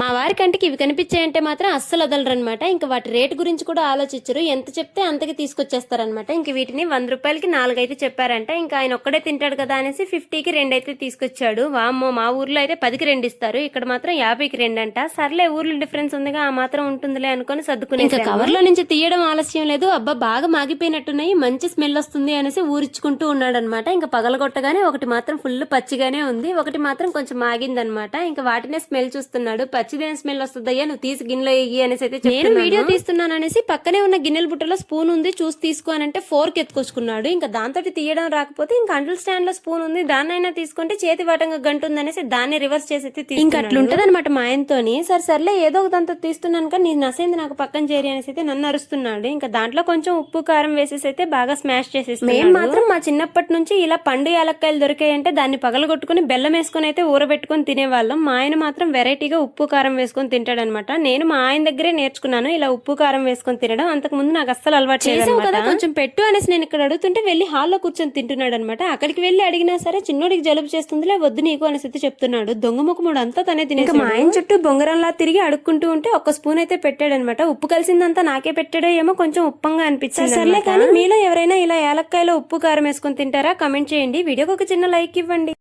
మా వారి కంటికి ఇవి కనిపించాయంటే మాత్రం అస్సలు వదలరనమాట ఇంకా వాటి రేటు గురించి కూడా ఆలోచించరు. ఎంత చెప్తే అంతకి తీసుకొచ్చేస్తారనమాట ఇంక వీటిని వంద రూపాయలకి నాలుగైతే చెప్పారంట. ఇంకా ఆయన ఒక్కడే తింటాడు కదా అనేసి ఫిఫ్టీకి రెండు అయితే తీసుకొచ్చాడు. వామ్మో మా ఊర్లో అయితే పదికి రెండు ఇస్తారు. ఇక్కడ మాత్రం యాభైకి రెండు అంట సర్లే ఊర్లో డిఫరెన్స్ ఉందిగా ఆ మాత్రం ఉంటుందిలే అనుకొని సర్దుకుని ఇంకా కవర్లో నుంచి తీయడం ఆలస్యం లేదు. అబ్బా బాగా మాగిపోయినట్టున్నాయి. మంచి స్మెల్ వస్తుంది అనేసి ఊరించుకుంటూ ఉన్నాడనమాట ఇంకా పగలగొట్టగానే ఒకటి మాత్రం ఫుల్ పచ్చిగానే ఉంది. ఒకటి మాత్రం కొంచెం మాగిందనమాట ఇంకా వాటినే స్మెల్ చూస్తున్నాడు పచ్చి పచ్చిదేం స్మెల్ వస్తుందయ్యా నువ్వు తీసి గిన్నెలో ఎయ్యి అనేసి అయితే నేను వీడియో తీస్తున్నాను అనేసి పక్కనే ఉన్న గిన్నెల బుట్టలో స్పూన్ ఉంది చూసి తీసుకో అని అంటే ఫోర్క్ ఎత్తుకొచ్చుకున్నాడు. ఇంకా దాంతో తీయడం రాకపోతే ఇంకా అంటుల స్టాండ్లో స్పూన్ ఉంది దాన్నైనా తీసుకుంటే చేతి వాటంగా గంట ఉంది అనేసి దాన్ని రివర్స్ చేసి అయితే ఇంకా అట్లుంటది అనమాట మా ఆయనతోని. సరే సర్లే ఏదో ఒక దాంతో తీస్తున్నాను కానీ నేను నసేంది నాకు పక్కన చేరి అనేసి అయితే నన్ను అరుస్తున్నాడు. ఇంకా దాంట్లో కొంచెం ఉప్పు కారం వేసేసి అయితే బాగా స్మాష్ చేసేసి మేము మాత్రం మా చిన్నప్పటి నుంచి ఇలా పండు యాలక్కాయలు దొరికాయంటే దాన్ని పగలగొట్టుకుని బెల్లం వేసుకొని అయితే ఊరబెట్టుకొని తినేవాళ్ళం. మా ఆయన మాత్రం వెరైటీగా ఉప్పు కారం వేసుకొని తింటాడనమాట. నేను మా ఆయన దగ్గరే నేర్చుకున్నాను ఇలా ఉప్పు కారం వేసుకొని తినడం. అంతకు ముందు నాకు అస్సలు అలవాటు చేసావు కదా కొంచెం పెట్టు అనేసి నేను ఇక్కడ అడుగుతుంటే వెళ్ళి హాల్లో కూర్చొని తింటున్నాడు అనమాట అక్కడికి వెళ్ళి అడిగినా సరే చిన్నోడికి జలుబు చేస్తుందిలే వద్దు నీకు అనేసి అయితే చెప్తున్నాడు. దొంగ ముఖముడు అంతా తనే తినేసి మా ఆయన చుట్టూ బొంగరంలా తిరిగి అడుక్కుంటూ ఉంటే ఒక స్పూన్ అయితే పెట్టాడనమాట. ఉప్పు కలిసిందంతా నాకే పెట్టాడో ఏమో కొంచెం ఉప్పంగా అనిపించింది సర్లే కానీ మీలో ఎవరైనా ఇలా ఏలక్కాయలో ఉప్పు కారం వేసుకొని తింటారా? కమెంట్ చేయండి. వీడియోకి ఒక చిన్న లైక్ ఇవ్వండి.